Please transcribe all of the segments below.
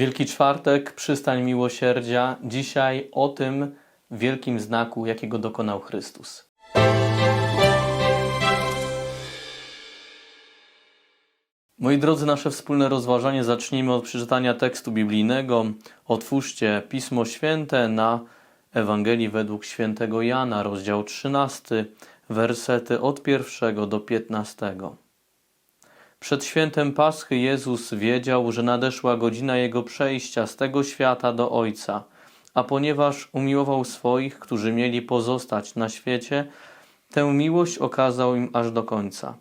Wielki Czwartek, przystań miłosierdzia. Dzisiaj o tym wielkim znaku, jakiego dokonał Chrystus. Moi drodzy, nasze wspólne rozważanie zacznijmy od przeczytania tekstu biblijnego. Otwórzcie Pismo Święte na Ewangelii według świętego Jana, rozdział 13, wersety od pierwszego do 15. Przed świętem Paschy Jezus wiedział, że nadeszła godzina Jego przejścia z tego świata do Ojca, a ponieważ umiłował swoich, którzy mieli pozostać na świecie, tę miłość okazał im aż do końca.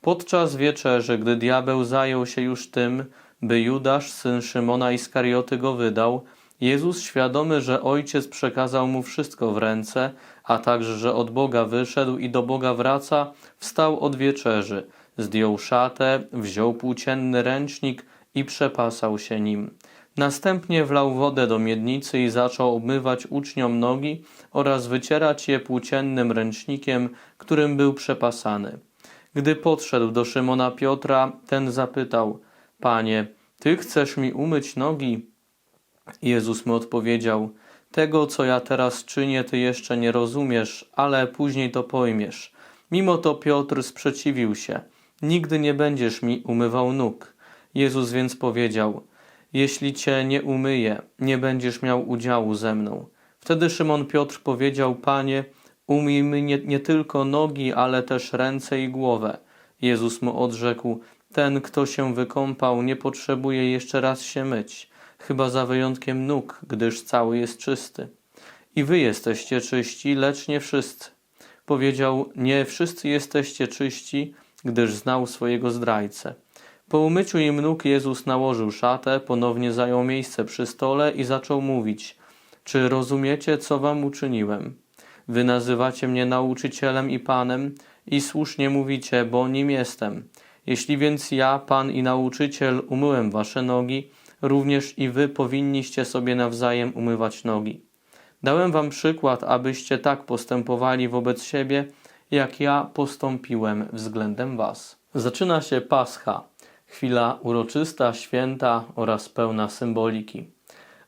Podczas wieczerzy, gdy diabeł zajął się już tym, by Judasz, syn Szymona Iskarioty go wydał, Jezus, świadomy, że Ojciec przekazał mu wszystko w ręce, a także, że od Boga wyszedł i do Boga wraca, wstał od wieczerzy, zdjął szatę, wziął płócienny ręcznik i przepasał się nim. Następnie wlał wodę do miednicy i zaczął obmywać uczniom nogi oraz wycierać je płóciennym ręcznikiem, którym był przepasany. Gdy podszedł do Szymona Piotra, ten zapytał: Panie, ty chcesz mi umyć nogi? Jezus mu odpowiedział: Tego, co ja teraz czynię, ty jeszcze nie rozumiesz, ale później to pojmiesz. Mimo to Piotr sprzeciwił się: Nigdy nie będziesz mi umywał nóg. Jezus więc powiedział: Jeśli cię nie umyję, nie będziesz miał udziału ze mną. Wtedy Szymon Piotr powiedział: Panie, umyj mi nie, nie tylko nogi, ale też ręce i głowę. Jezus mu odrzekł: Ten, kto się wykąpał, nie potrzebuje jeszcze raz się myć, chyba za wyjątkiem nóg, gdyż cały jest czysty. I wy jesteście czyści, lecz nie wszyscy. Powiedział: Nie wszyscy jesteście czyści, gdyż znał swojego zdrajcę. Po umyciu im nóg Jezus nałożył szatę, ponownie zajął miejsce przy stole i zaczął mówić: Czy rozumiecie, co wam uczyniłem? Wy nazywacie mnie nauczycielem i panem, i słusznie mówicie, bo nim jestem. Jeśli więc ja, pan i nauczyciel, umyłem wasze nogi, również i wy powinniście sobie nawzajem umywać nogi. Dałem wam przykład, abyście tak postępowali wobec siebie, jak ja postąpiłem względem was. Zaczyna się Pascha, chwila uroczysta, święta oraz pełna symboliki.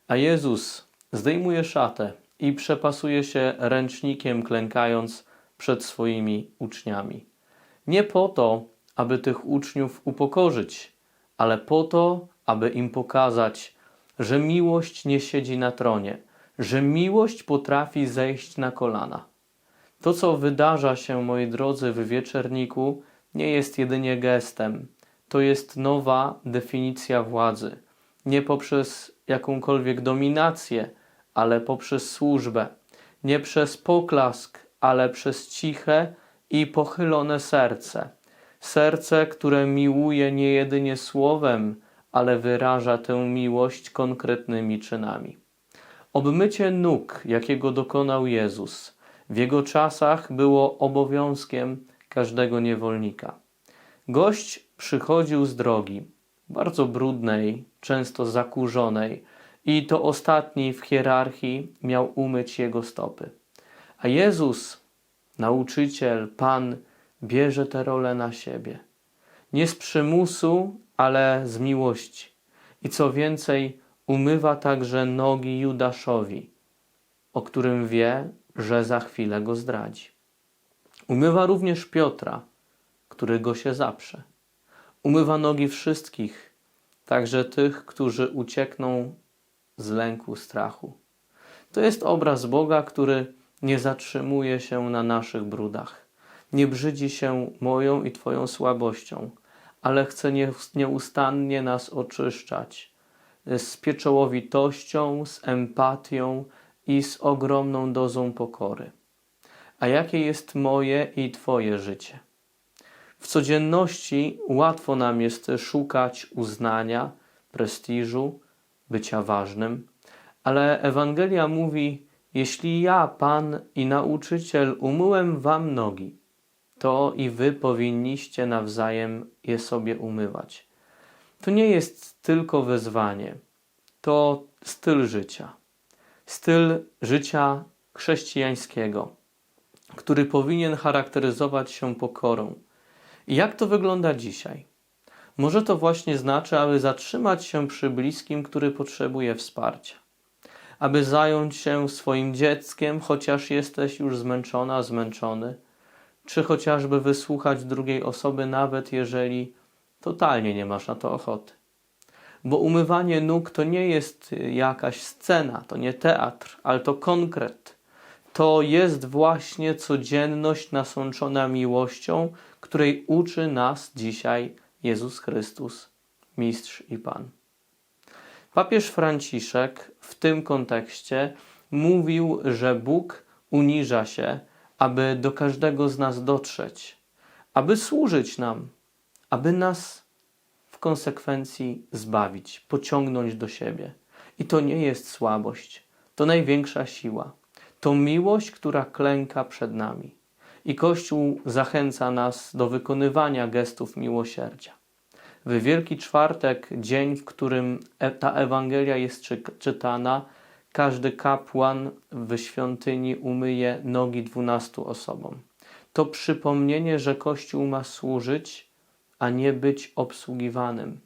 A Jezus zdejmuje szatę i przepasuje się ręcznikiem, klękając przed swoimi uczniami. Nie po to, aby tych uczniów upokorzyć, ale po to, aby im pokazać, że miłość nie siedzi na tronie, że miłość potrafi zejść na kolana. To, co wydarza się, moi drodzy, w wieczerniku, nie jest jedynie gestem. To jest nowa definicja władzy. Nie poprzez jakąkolwiek dominację, ale poprzez służbę. Nie przez poklask, ale przez ciche i pochylone serce. Serce, które miłuje nie jedynie słowem, ale wyraża tę miłość konkretnymi czynami. Obmycie nóg, jakiego dokonał Jezus, w jego czasach było obowiązkiem każdego niewolnika. Gość przychodził z drogi, bardzo brudnej, często zakurzonej, i to ostatni w hierarchii miał umyć jego stopy. A Jezus, nauczyciel, Pan, bierze tę rolę na siebie. Nie z przymusu, ale z miłości. I co więcej, umywa także nogi Judaszowi, o którym wie, że za chwilę go zdradzi. Umywa również Piotra, który go się zaprze. Umywa nogi wszystkich, także tych, którzy uciekną z lęku, strachu. To jest obraz Boga, który nie zatrzymuje się na naszych brudach, nie brzydzi się moją i Twoją słabością, ale chce nieustannie nas oczyszczać z pieczołowitością, z empatią i z ogromną dozą pokory. A jakie jest moje i Twoje życie? W codzienności łatwo nam jest szukać uznania, prestiżu, bycia ważnym, ale Ewangelia mówi: Jeśli ja, Pan i nauczyciel, umyłem wam nogi, to i wy powinniście nawzajem je sobie umywać. To nie jest tylko wezwanie, to styl życia. Styl życia chrześcijańskiego, który powinien charakteryzować się pokorą. I jak to wygląda dzisiaj? Może to właśnie znaczy, aby zatrzymać się przy bliskim, który potrzebuje wsparcia. Aby zająć się swoim dzieckiem, chociaż jesteś już zmęczona, zmęczony, czy chociażby wysłuchać drugiej osoby, nawet jeżeli totalnie nie masz na to ochoty. Bo umywanie nóg to nie jest jakaś scena, to nie teatr, ale to konkret. To jest właśnie codzienność nasączona miłością, której uczy nas dzisiaj Jezus Chrystus, Mistrz i Pan. Papież Franciszek w tym kontekście mówił, że Bóg uniża się, aby do każdego z nas dotrzeć, aby służyć nam, aby nas w konsekwencji zbawić, pociągnąć do siebie. I to nie jest słabość, to największa siła. To miłość, która klęka przed nami. I Kościół zachęca nas do wykonywania gestów miłosierdzia. W Wielki Czwartek, dzień, w którym e- ta Ewangelia jest czy- czytana, każdy kapłan w świątyni umyje nogi dwunastu osobom. To przypomnienie, że Kościół ma służyć, a nie być obsługiwanym.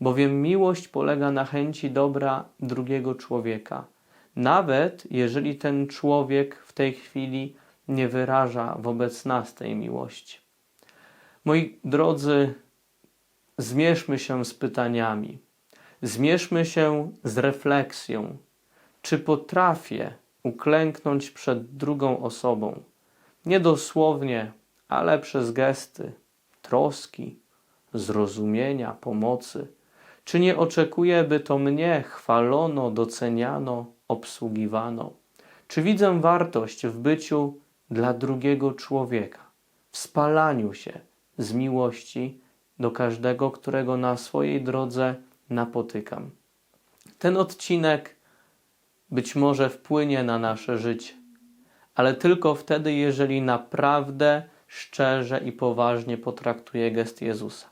Bowiem miłość polega na chęci dobra drugiego człowieka, nawet jeżeli ten człowiek w tej chwili nie wyraża wobec nas tej miłości. Moi drodzy, zmierzmy się z pytaniami, zmierzmy się z refleksją, czy potrafię uklęknąć przed drugą osobą, nie dosłownie, ale przez gesty troski, zrozumienia, pomocy. Czy nie oczekuję, by to mnie chwalono, doceniano, obsługiwano? Czy widzę wartość w byciu dla drugiego człowieka, w spalaniu się z miłości do każdego, którego na swojej drodze napotykam? Ten odcinek być może wpłynie na nasze życie, ale tylko wtedy, jeżeli naprawdę szczerze i poważnie potraktuję gest Jezusa.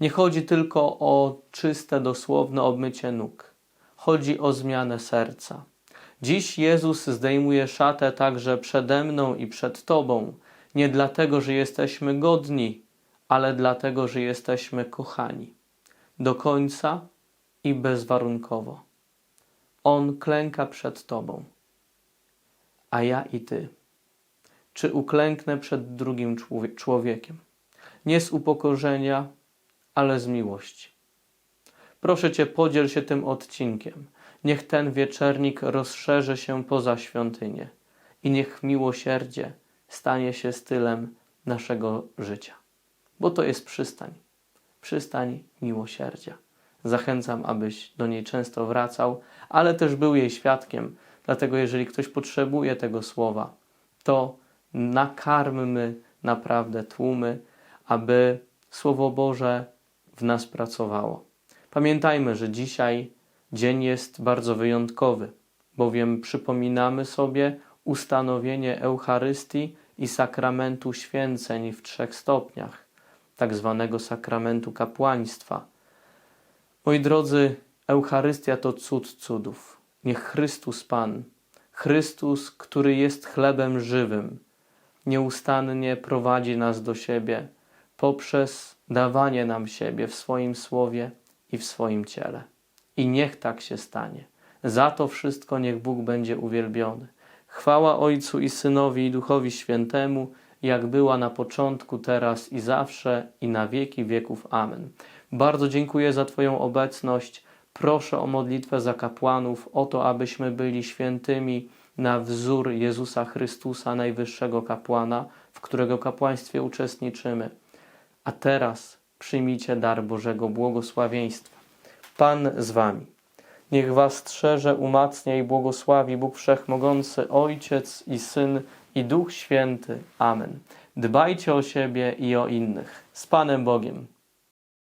Nie chodzi tylko o czyste, dosłowne obmycie nóg. Chodzi o zmianę serca. Dziś Jezus zdejmuje szatę także przede mną i przed Tobą, nie dlatego, że jesteśmy godni, ale dlatego, że jesteśmy kochani. Do końca i bezwarunkowo. On klęka przed Tobą, a ja i Ty. Czy uklęknę przed drugim człowie- człowiekiem? Nie z upokorzenia, ale z miłości. Proszę Cię, podziel się tym odcinkiem. Niech ten wieczernik rozszerzy się poza świątynię i niech miłosierdzie stanie się stylem naszego życia. Bo to jest przystań. Przystań miłosierdzia. Zachęcam, abyś do niej często wracał, ale też był jej świadkiem. Dlatego, jeżeli ktoś potrzebuje tego słowa, to nakarmmy naprawdę tłumy, aby Słowo Boże w nas pracowało. Pamiętajmy, że dzisiaj dzień jest bardzo wyjątkowy, bowiem przypominamy sobie ustanowienie Eucharystii i sakramentu święceń w trzech stopniach, tak zwanego sakramentu kapłaństwa. Moi drodzy, Eucharystia to cud cudów. Niech Chrystus Pan, Chrystus, który jest chlebem żywym, nieustannie prowadzi nas do siebie poprzez dawanie nam siebie w swoim słowie i w swoim ciele. I niech tak się stanie. Za to wszystko niech Bóg będzie uwielbiony. Chwała Ojcu i Synowi i Duchowi Świętemu, jak była na początku, teraz i zawsze, i na wieki wieków. Amen. Bardzo dziękuję za Twoją obecność. Proszę o modlitwę za kapłanów, o to, abyśmy byli świętymi na wzór Jezusa Chrystusa, najwyższego kapłana, w którego kapłaństwie uczestniczymy. A teraz przyjmijcie dar Bożego błogosławieństwa. Pan z Wami. Niech Was strzeże, umacnia i błogosławi Bóg Wszechmogący, Ojciec i Syn i Duch Święty. Amen. Dbajcie o siebie i o innych. Z Panem Bogiem.